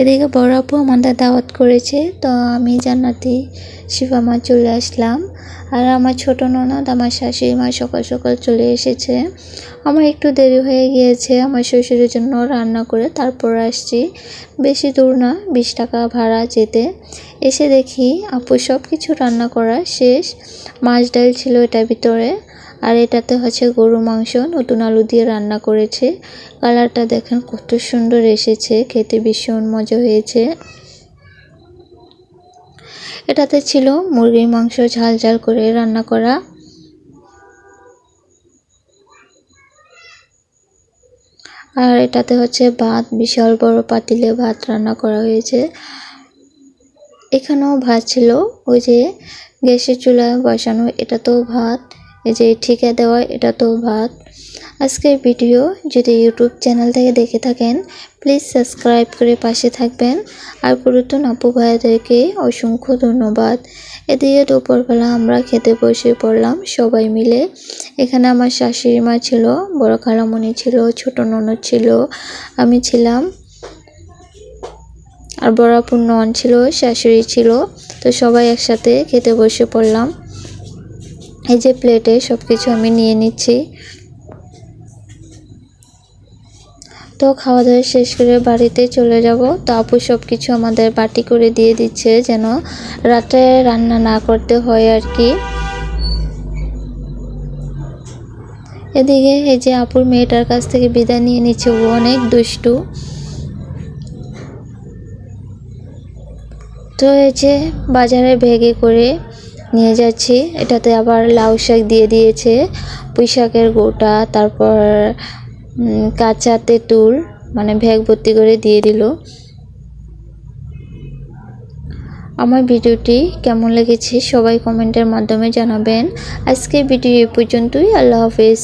এদিকে বড় আপু আমাদের দাওয়াত করেছে, তো আমি জান্নাতি শিবামা চলে আসলাম। আর আমার ছোট ননদ, আমার শাশুড়ি মা সকাল সকাল চলে এসেছে। আমার একটু দেরি হয়ে গিয়েছে, আমার শ্বশুরের জন্য রান্না করে তারপর আসছি। বেশি দূর না, বিশ টাকা ভাড়া যেতে। এসে দেখি আপু সব কিছু রান্না করা শেষ। মাছ ডাল ছিল এটার ভিতরে। আর এটাতে হচ্ছে গরু মাংস, নতুন আলু দিয়ে রান্না করেছে। কালারটা দেখেন কত সুন্দর এসেছে, খেতে ভীষণ মজা হয়েছে। এটাতে ছিল মুরগির মাংস ঝাল ঝাল করে রান্না করা। আর এটাতে হচ্ছে ভাত, বিশাল বড় পাতিলে ভাত রান্না করা হয়েছে। এখানেও ভাত ছিল, ওই যে গ্যাসের চুলায় বসানো এটা তো ভাত। এই যে ঠিকা দেওয়া, এটা তো ভাত। আজকের ভিডিও, যদি ইউটিউব চ্যানেল থেকে দেখে থাকেন প্লিজ সাবস্ক্রাইব করে পাশে থাকবেন। আর পুরাতন আপু ভাইয়াদেরকে অসংখ্য ধন্যবাদ। এদিকে দুপুরবেলা আমরা খেতে বসে পড়লাম সবাই মিলে। এখানে আমার শাশুড়ি মা ছিল, বড় খালামণি ছিল, ছোট ননদ ছিল, আমি ছিলাম। আর বড় আপুর নন ছিল, শাশুড়ি ছিল, তো সবাই একসাথে খেতে বসে পড়লাম। এই যে প্লেটে সব কিছু আমি নিয়ে নিচ্ছি। তো খাওয়া দাওয়া শেষ করে বাড়িতে চলে যাব। তো আপু সব কিছু আমাদের বাটি করে দিয়ে দিচ্ছে যেন রাতে রান্না না করতে হয় আর কি। এদিকে এই যে আপুর মেয়েটার কাছ থেকে বিদায় নিয়ে নিচ্ছে, ও অনেক দুষ্টু। তো এই যে বাজারে ভেগে করে নিয়ে যাচ্ছি। এটাতে আবার লাউ শাক দিয়ে দিয়েছে। পুঁই শাকের গোটা, তারপর কাঁচা তেঁতুল মানে ভ্যাগ ভর্তি করে দিয়ে দিল। আমার ভিডিওটি কেমন লেগেছে সবাই কমেন্টের মাধ্যমে জানাবেন। আজকে ভিডিও এ পর্যন্তই। আল্লাহ হাফেজ।